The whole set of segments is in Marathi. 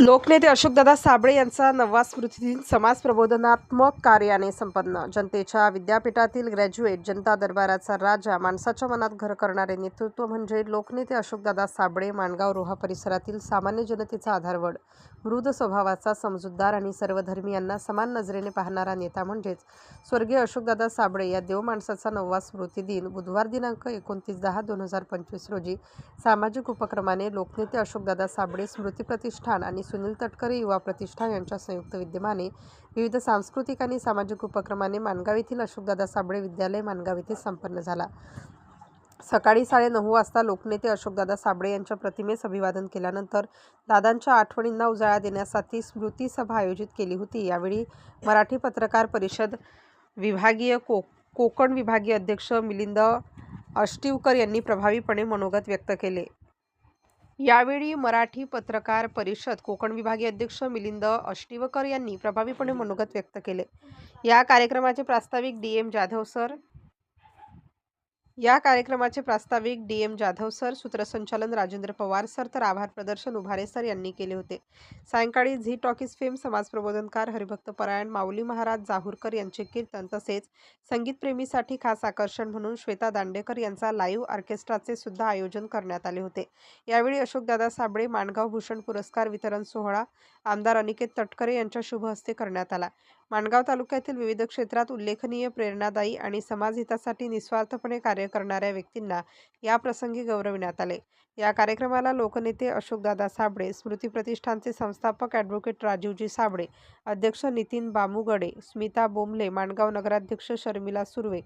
लोकनेते अशोकदादा साबळे यांचा नववा स्मृतिदिन समाज प्रबोधनात्मक कार्याने संपन्न. जनतेच्या विद्यापीठातील ग्रॅज्युएट जनता दरबाराचा राजा माणसाच्या मनात घर करणारे नेतृत्व म्हणजे लोकनेते अशोकदादा साबळे माणगाव रोहा परिसरातील सामान्य जनतेचा आधारवड. मृद स्वभावाचा समजूतदार आणि सर्वधर्मीयांना समान नजरेने पाहणारा नेता म्हणजेच स्वर्गीय अशोकदादा साबळे या देव माणसाचा नववा स्मृतिदिन बुधवार दिनांक एकोणतीस दहा दोन हजार पंचवीस रोजी सामाजिक उपक्रमाने लोकनेते अशोकदादा साबळे स्मृती प्रतिष्ठान आणि सुनील तटकरे युवा प्रतिष्ठान यांच्या संयुक्त विद्यमाने विविध सांस्कृतिक आणि सामाजिक उपक्रमाने माणगाव येथील अशोकदादा साबळे विद्यालय माणगाव येथे संपन्न झाला. सकाळी साडेनऊ वाजता लोकनेते अशोकदादा साबळे यांच्या प्रतिमेस अभिवादन केल्यानंतर दादांच्या आठवणींना उजाळा देण्यासाठी स्मृती सभा आयोजित केली होती. यावेळी मराठी पत्रकार परिषद विभागीय को कोकण विभागीय अध्यक्ष मिलिंद अष्टिवकर यांनी प्रभावीपणे मनोगत व्यक्त केले. यावेळी मराठी पत्रकार परिषद कोकण विभागीय अध्यक्ष मिलिंद अष्टिवकर यांनी प्रभावीपणे मनोगत व्यक्त केले. या कार्यक्रमाचे प्रास्ताविक डी एम जाधव सर या कार्यक्रमाचे प्रास्ताविक डी एम जाधव सर सूत्रसंचालन राजेंद्र पवार सर तर आभार प्रदर्शन उभारे सर यांनी केले होते. सायंकाळी झी टॉकीज फेम समाज प्रबोधनकार हरिभक्त परायण माऊली महाराज जाहूरकर यांचे कीर्तन तसेच संगीतप्रेमीसाठी खास आकर्षण म्हणून श्वेता दांडेकर यांचा लाईव्ह ऑर्केस्ट्राचे सुद्धा आयोजन करण्यात आले होते. यावेळी अशोकदादा साबळे माणगाव भूषण पुरस्कार वितरण सोहळा आमदार अनिकेत तटकरे यांच्या शुभ हस्ते करण्यात आला. माणगाव तालुक्यातील विविध क्षेत्रात उल्लेखनीय प्रेरणादायी आणि समाजहितासाठी निस्वार्थपणे कार्य करणाऱ्या व्यक्तींना या प्रसंगी गौरविण्यात आले. या कार्यक्रमाला लोकनेते अशोकदादा साबळे स्मृती प्रतिष्ठानचे संस्थापक ॲडव्होकेट राजीवजी साबळे अध्यक्ष नितीन बामुगडे स्मिता बोंबले माणगाव नगराध्यक्ष शर्मिला सुर्वे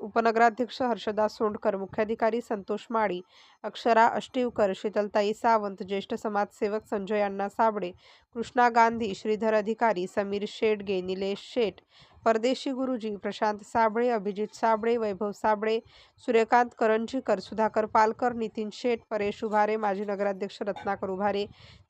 उपनगराध्यक्ष हर्षदा सोंडकर मुख्याधिकारी संतोष माळी अक्षरा अष्टीवकर शीतलताई सावंत ज्येष्ठ समाजसेवक संजय अण्णा साबळे कृष्णा गांधी श्रीधर अधिकारी समीर शेडगे निलेश शेट परदेशी गुरुजी प्रशांत साबळे अभिजित साबळे वैभव साबळे सूर्यकांत करंजीकर सुधाकर पालकर नितीन शेट परेश उभारे माजी नगराध्यक्ष रत्नाकर उभारे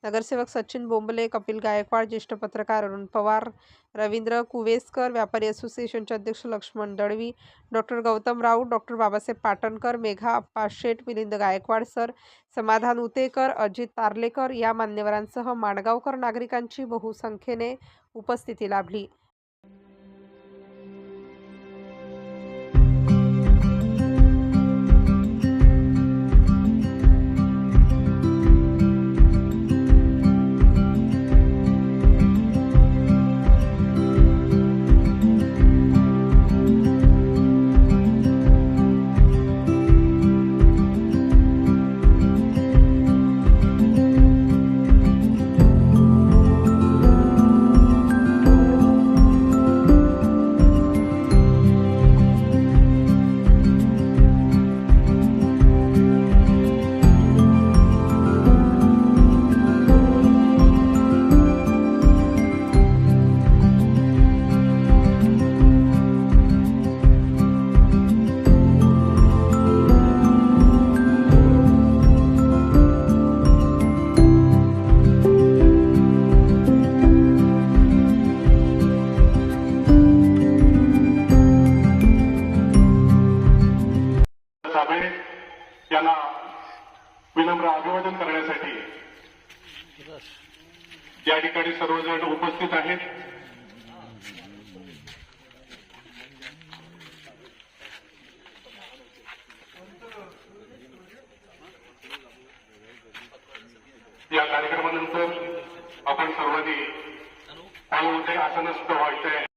नगरसेवक सचिन बोंबले कपिल गायकवाड ज्येष्ठ पत्रकार अरुण पवार रवींद्र कुवेसकर व्यापारी असोसिएशनचे अध्यक्ष Laxman Dalvi doctor Gautam Raut doctor Babasaheb Patankar Megha Appa Sheth Milind Gaikwad sir Samadhan Utekar Ajit Tarlekar या मान्यवरांसह माणगावकर नागरिकांची बहुसंख्येने उपस्थिती लाभली. त्यांना विनम्र अभिवादन करण्यासाठी या ठिकाणी सर्वजण उपस्थित आहेत. या कार्यक्रमानंतर आपण सर्वांनी पाऊल आसनस्थ व्हायचंय.